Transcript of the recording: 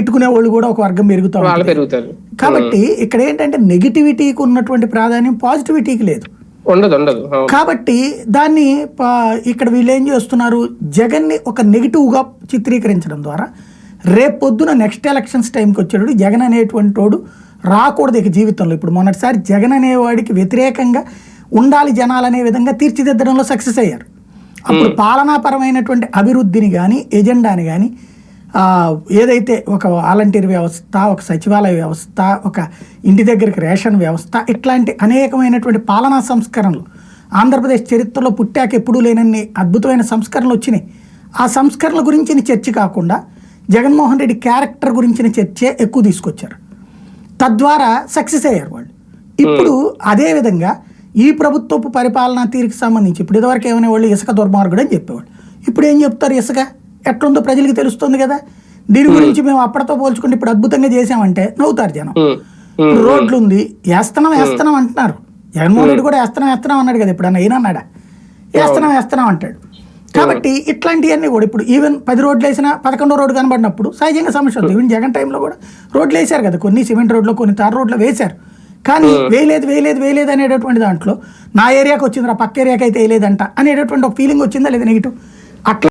తిట్టుకునే వాళ్ళు కూడా ఒక వర్గం. పెరుగుతారు. కాబట్టి ఇక్కడ ఏంటంటే నెగిటివిటీకి ఉన్నటువంటి ప్రాధాన్యం పాజిటివిటీకి లేదు. ఉండదు ఉండదు. అవును. కాబట్టి దాన్ని ఇక్కడ వీళ్ళు ఏం చేస్తున్నారు? జగన్ని ఒక నెగిటివ్గా చిత్రీకరించడం ద్వారా రేపు పొద్దున నెక్స్ట్ ఎలక్షన్స్ టైంకి వచ్చేటప్పుడు జగన్ అనేటువంటి వాడు రాకూడదు ఇక జీవితంలో. ఇప్పుడు మొన్నటిసారి జగన్ అనేవాడికి వ్యతిరేకంగా ఉండాలి జనాలు అనే విధంగా తీర్చిదిద్దడంలో సక్సెస్ అయ్యారు. అప్పుడు పాలనాపరమైనటువంటి అభివృద్ధిని కానీ ఎజెండాని కానీ ఏదైతే ఒక వాలంటీర్ వ్యవస్థ ఒక సచివాలయ వ్యవస్థ ఒక ఇంటి దగ్గరికి రేషన్ వ్యవస్థ ఇట్లాంటి అనేకమైనటువంటి పాలనా సంస్కరణలు ఆంధ్రప్రదేశ్ చరిత్రలో పుట్టాక ఎప్పుడూ లేనన్ని అద్భుతమైన సంస్కరణలు వచ్చినాయి. ఆ సంస్కరణల గురించిన చర్చ కాకుండా జగన్మోహన్ రెడ్డి క్యారెక్టర్ గురించిన చర్చే ఎక్కువ తీసుకొచ్చారు. తద్వారా సక్సెస్ అయ్యారు వాళ్ళు. ఇప్పుడు అదే విధంగా ఈ ప్రభుత్వపు పరిపాలనా తీరుకి సంబంధించి ఇప్పుడు ఇదివరకు ఏమైనా వాళ్ళు ఇసుక దుర్మార్గుడు అని చెప్పేవాళ్ళు. ఇప్పుడు ఏం చెప్తారు ఇసుక? ఎట్లుందో ప్రజలకు తెలుస్తుంది కదా. దీని గురించి మేము అప్పటితో పోల్చుకుంటే ఇప్పుడు అద్భుతంగా చేసామంటే నవ్వుతారు జనం. రోడ్లు ఉంది వేస్తున్నాం వేస్తున్నాం అంటున్నారు. జగన్మోహన్ రెడ్డి కూడా వేస్తున్నాం వేస్తున్నాం అన్నాడు కదా ఇప్పుడు అన్న ఏనన్నాడా వేస్తున్నాం వేస్తున్నాం అంటాడు. కాబట్టి ఇట్లాంటివన్నీ కూడా ఇప్పుడు ఈవెన్ పది రోడ్లు వేసినా పదకొండో రోడ్డు కనబడినప్పుడు సహజంగా సమస్య వస్తుంది. ఈవెన్ జగన్ టైంలో కూడా రోడ్లు వేశారు కదా కొన్ని సిమెంట్ రోడ్లు కొన్ని తార్ రోడ్లు వేశారు. కానీ వేయలేదు వేయలేదు వేయలేదు అనేటటువంటి దాంట్లో నా ఏరియాకి వచ్చిందిరా పక్క ఏరియాకి అయితే వేయలేదంట అనేటటువంటి ఒక ఫీలింగ్ వచ్చిందా లేదా నెగిటివ్ అట్లా